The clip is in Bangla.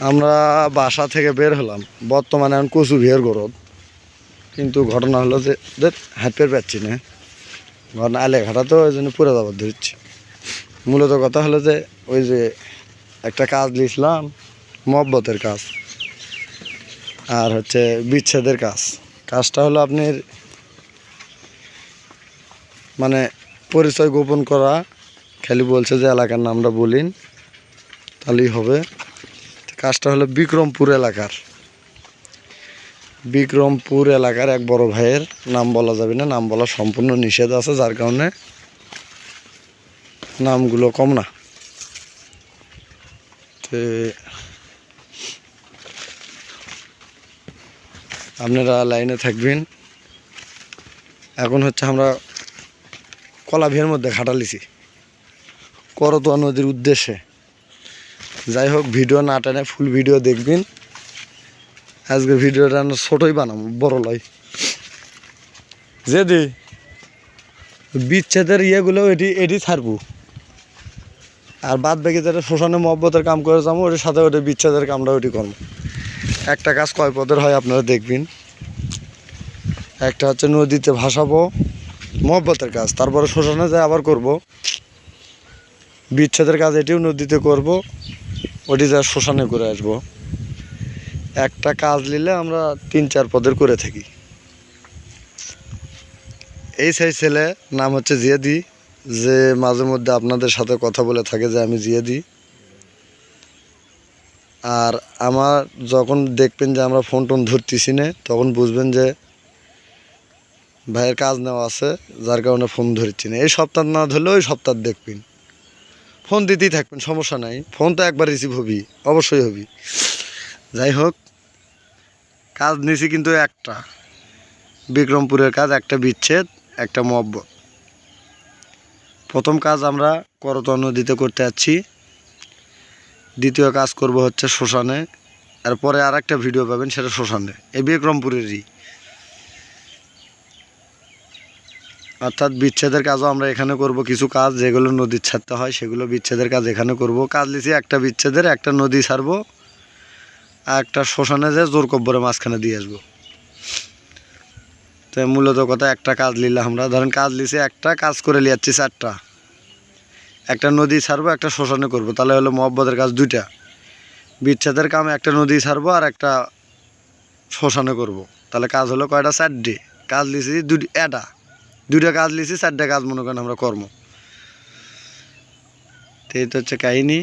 আমরা বাসা থেকে বের হলাম। বর্তমানে এখন কচু বিয়ের গরদ কিন্তু ঘটনা হলো যে দেখ হাঁপের পাচ্ছি না। ঘটনা আলে ঘাটা তো ওই জন্য পুরো যাবার ধরছি মূলত কথা হলো যে, ওই যে একটা কাজ লিখলাম, মহব্বতের কাজ। আর হচ্ছে বিচ্ছেদের কাজ। কাজটা হলো আপনার মানে পরিচয় গোপন করা। খালি বলছে যে, এলাকার নামটা বলিন, তাহলেই হবে। কাজটা হলো বিক্রমপুর এলাকার। বিক্রমপুর এলাকার এক বড় ভাইয়ের নাম বলা যাবে না, নাম বলা সম্পূর্ণ নিষেধ আছে, যার কারণে নামগুলো কম না। তে আপনারা লাইনে থাকবেন। এখন হচ্ছে আমরা কলাভিয়ার মধ্যে খাটালিছি করতোয়া নদীর উদ্দেশ্যে। যাই হোক, ভিডিও না টেনে ফুল ভিডিও দেখবেন। আজকে ভিডিওটা ছোটোই বানাবো, বড় লয়। যেদি বিচ্ছেদের ইয়েগুলো এটি এটি ছাড়বো। আর বাদ বাকি যেটা শোষণে মহব্বতের কাম করে যাব ওটির সাথে ওটি বিচ্ছেদের কামটা ওটি করব। একটা কাজ কয় পদের হয় আপনারা দেখবেন। একটা হচ্ছে নদীতে ভাসাবো, মহব্বতের কাজ, তারপরে শোষণে যায় আবার করব। বিচ্ছেদের কাজ এটিও নদীতে করব। ওটি যা শ্মশানে করে আসব। একটা কাজ নিলে আমরা তিন চার পদের করে থাকি। এই সেই ছেলে, নাম হচ্ছে জিয়াদি, যে মাঝে মধ্যে আপনাদের সাথে কথা বলে থাকে যে আমি জিয়াদি। আর আমার যখন দেখবেন যে আমরা ফোন টোন ধরতেছি না, তখন বুঝবেন যে ভাইয়ের কাজ নেওয়া আছে, যার কারণে ফোন ধরছি না। এই সপ্তাহ না ধরলে ওই সপ্তাহ দেখবেন। ফোন দিতেই থাকবেন, সমস্যা নাই। ফোন তো একবার রিসিভ হবি, অবশ্যই হবি। যাই হোক, কাজ নিছি কিন্তু একটা। বিক্রমপুরের কাজ, একটা বিচ্ছেদ, একটা মহব্বত প্রথম কাজ আমরা করতোয়া নদীতে করতে যাচ্ছি। দ্বিতীয় কাজ করব হচ্ছে শ্মশানে। এরপরে আর একটা ভিডিও পাবেন, সেটা শ্মশানে। এই বিক্রমপুরেরই। অর্থাৎ বিচ্ছেদের কাজও আমরা এখানে করব। কিছু কাজ যেগুলো নদীর ছাড়তে হয়, সেগুলো বিচ্ছেদের কাজ এখানে করব। কাজ লিছি একটা বিচ্ছেদের, একটা নদী ছাড়বো আর একটা শ্মশানে যে জোর কব্বরে মাঝখানে দিয়ে আসব। তো মূলত কথা একটা কাজ নিলাম আমরা। ধরেন কাজ লিছি একটা, কাজ করে লিয়াচ্ছি চারটা। একটা নদী ছাড়বো, একটা শ্মশানে করব। তাহলে হলো মহব্বতের কাজ দুইটা। বিচ্ছেদের কাম একটা নদী ছাড়বো আর একটা শ্মশানে করব। তাহলে কাজ হলো কয়টা? চারটে। কাজ লিছি দুই এটা দুইটা কাজ লিছি চারটা কাজ মনে করেন আমরা কর্ম। তো এই হচ্ছে কাহিনী।